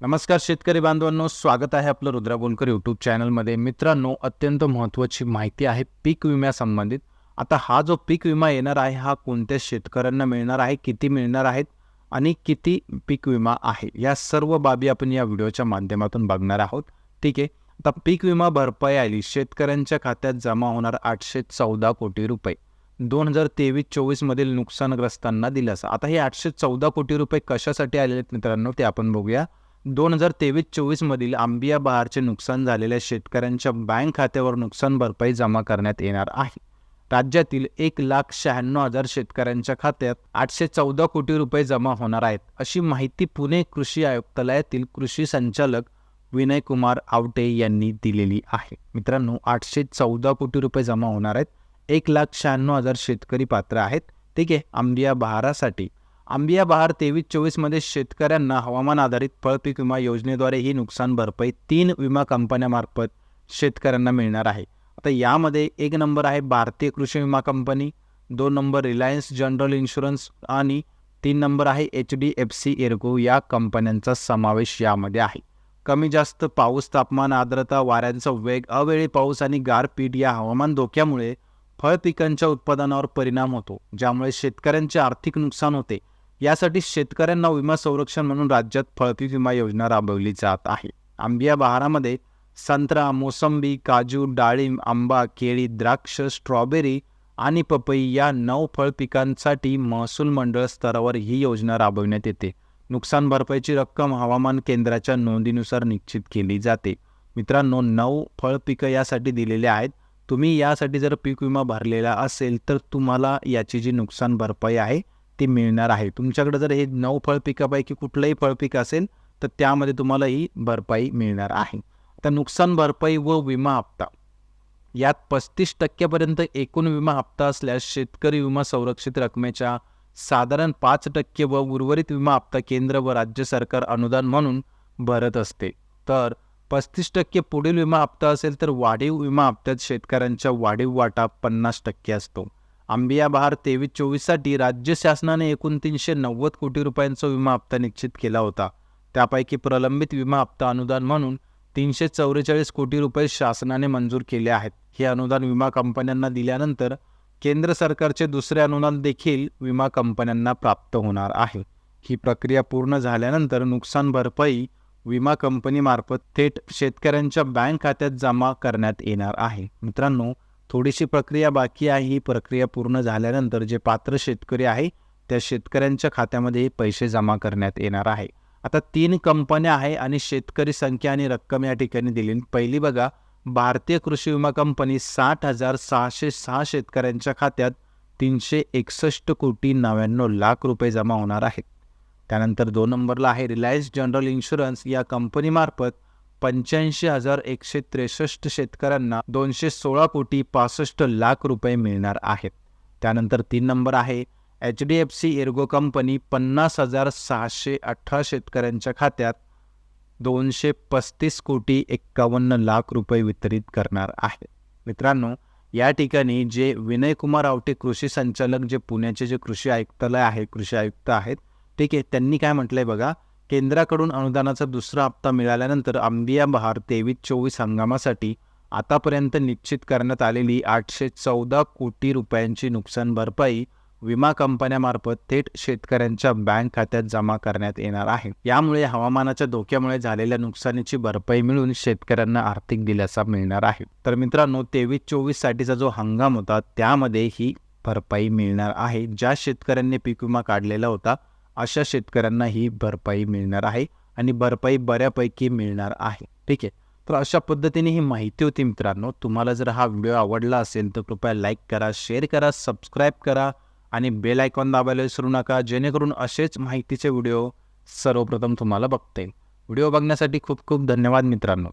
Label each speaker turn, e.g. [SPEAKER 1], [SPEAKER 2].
[SPEAKER 1] नमस्कार शेतकरी बांधवांनो स्वागत आहे आपलं रुद्रा बोलकर यूट्यूब चॅनलमध्ये मित्रांनो अत्यंत महत्त्वाची माहिती आहे पीक विम्यासंबंधित आता हा जो पीक विमा येणार आहे हा कोणत्या शेतकऱ्यांना मिळणार आहे किती मिळणार आहेत आणि किती पीक विमा आहे या सर्व बाबी आपण या व्हिडिओच्या माध्यमातून बघणार आहोत. ठीक आहे? आता पीक विमा भरपाई आली. शेतकऱ्यांच्या खात्यात जमा होणार आठशे चौदा कोटी रुपये. दोन हजार तेवीस चोवीसमधील नुकसानग्रस्तांना दिलासा. आता हे आठशे चौदा कोटी रुपये कशासाठी आलेले आहेत मित्रांनो ते आपण बघूया. दोन हजार तेवीस चोवीसमधील आंबिया बहारचे नुकसान झालेल्या शेतकऱ्यांच्या बँक खात्यावर नुकसान भरपाई जमा करण्यात येणार आहे. राज्यातील एक लाख शहाण्णव हजार शेतकऱ्यांच्या खात्यात आठशे चौदा कोटी रुपये जमा होणार आहेत अशी माहिती पुणे कृषी आयुक्तालयातील कृषी संचालक विनय कुमार आवटे यांनी दिलेली आहे. मित्रांनो आठशे चौदा कोटी रुपये जमा होणार आहेत एक लाख शहाण्णव हजार शेतकरी पात्र आहेत. ठीक आहे आंबिया बहारासाठी आंबिया बहार तेवीस चोवीसमध्ये शेतकऱ्यांना हवामान आधारित फळपीक विमा योजनेद्वारे ही नुकसान भरपाई तीन विमा कंपन्यामार्फत शेतकऱ्यांना मिळणार आहे. आता यामध्ये एक नंबर आहे भारतीय कृषी विमा कंपनी दोन नंबर रिलायन्स जनरल इन्शुरन्स आणि तीन नंबर आहे H D F C Ergo या कंपन्यांचा समावेश यामध्ये आहे. कमी जास्त पाऊस तापमान आर्द्रता वाऱ्यांचा वेग अवेळी पाऊस आणि गारपीट या हवामान धोक्यामुळे फळ पिकांच्या उत्पादनावर परिणाम होतो ज्यामुळे शेतकऱ्यांचे आर्थिक नुकसान होते. यासाठी शेतकऱ्यांना विमा संरक्षण म्हणून राज्यात फळपीक विमा योजना राबवली जात आहे. आंबिया बहारामध्ये संत्रा मोसंबी काजू डाळिंब आंबा केळी द्राक्ष स्ट्रॉबेरी आणि पपई या नऊ फळ पिकांसाठी महसूल मंडळ स्तरावर ही योजना राबवण्यात येते. नुकसान भरपाईची रक्कम हवामान केंद्राच्या नोंदीनुसार निश्चित केली जाते. मित्रांनो नऊ फळ पिकं यासाठी दिलेले आहेत. तुम्ही यासाठी जर पीक विमा भरलेला असेल तर तुम्हाला याची जी नुकसान भरपाई आहे ते मिळणार आहे. तुमच्याकडे जर हे नऊ फळ पिकापैकी कुठलंही फळपीक असेल तर त्यामध्ये तुम्हाला ही भरपाई मिळणार आहे. तर नुकसान भरपाई व विमा हप्ता. यात पस्तीस टक्क्यापर्यंत एकूण विमा हप्ता असल्यास शेतकरी विमा संरक्षित रकमेच्या साधारण पाच टक्के व उर्वरित विमा हप्ता केंद्र व राज्य सरकार अनुदान म्हणून भरत असते. तर पस्तीस टक्के पुढील विमा हप्ता असेल तर वाढीव विमा हप्त्यात शेतकऱ्यांच्या वाढीव वाटा पन्नास टक्के असतो. आंबिया बहार तेवीस चोवीससाठी राज्य शासनाने एकूण तीनशे नव्वद कोटी रुपयांचा विमा हप्ता निश्चित केला होता. त्यापैकी प्रलंबित विमा हप्ता अनुदान म्हणून तीनशे चौवेचाळीस कोटी रुपये शासनाने मंजूर केले आहेत. हे अनुदान विमा कंपन्यांना दिल्यानंतर केंद्र सरकारचे दुसरे अनुदान देखील विमा कंपन्यांना प्राप्त होणार आहे. ही प्रक्रिया पूर्ण झाल्यानंतर नुकसान भरपाई विमा कंपनीमार्फत थेट शेतकऱ्यांच्या बँक खात्यात जमा करण्यात येणार आहे. मित्रांनो थोडीशी प्रक्रिया बाकी आहे. ही प्रक्रिया पूर्ण झाल्यानंतर जे पात्र शेतकरी आहे त्या शेतकऱ्यांच्या खात्यामध्ये पैसे जमा करण्यात येणार आहे. आता तीन कंपन्या आहे आणि शेतकरी संख्या आणि रक्कम या ठिकाणी दिली पहिली बघा भारतीय कृषी विमा कंपनी साठ हजार सहाशे सहा शेतकऱ्यांच्या खात्यात तीनशे एकसष्ट कोटी नव्याण्णव लाख रुपये जमा होणार आहेत. त्यानंतर दोन नंबरला आहे रिलायन्स जनरल इन्शुरन्स या कंपनीमार्फत पंच्याऐंशी हजार एकशे त्रेसष्ट शेतकऱ्यांना दोनशे सोळा कोटी पासष्ट लाख रुपये मिळणार आहेत. त्यानंतर तीन नंबर आहे H D F C Ergo company पन्नास हजार सहाशे अठरा शेतकऱ्यांच्या खात्यात दोनशे पस्तीस कोटी एक्कावन्न लाख रुपये वितरित करणार आहे. मित्रांनो या ठिकाणी जे विनय कुमार आवटे कृषी संचालक जे पुण्याचे जे कृषी आयुक्तालय आहे कृषी आयुक्त आहेत ठीक आहे त्यांनी काय म्हटलंय बघा केंद्राकडून अनुदानाचा दुसरा हप्ता मिळाल्यानंतर आंबिया बहार तेवीस चोवीस हंगामासाठी आतापर्यंत निश्चित करण्यात आलेली आठशे चौदा कोटी रुपयांची नुकसान भरपाई विमा कंपन्यामार्फत थेट शेतकऱ्यांच्या बँक खात्यात जमा करण्यात येणार आहे. यामुळे हवामानाच्या धोक्यामुळे झालेल्या नुकसानीची भरपाई मिळून शेतकऱ्यांना आर्थिक दिलासा मिळणार आहे. तर मित्रांनो तेवीस चोवीस साठीचा जो हंगाम होता त्यामध्ये ही भरपाई मिळणार आहे. ज्या शेतकऱ्यांनी पीक विमा काढलेला होता अशा शेतकऱ्यांना ही भरपाई मिळणार आहे आणि भरपाई बऱ्यापैकी मिळणार आहे. ठीक आहे? तर अशा पद्धतीने ही माहिती होती मित्रांनो. तुम्हाला जर हा व्हिडिओ आवडला असेल तर कृपया लाईक करा शेअर करा सबस्क्राईब करा आणि बेल आयकॉन दाबायला विसरू नका. जेणेकरून असेच माहितीचे व्हिडिओ सर्वप्रथम तुम्हाला बघता येईल. व्हिडिओ बघण्यासाठी खूप खूप धन्यवाद मित्रांनो.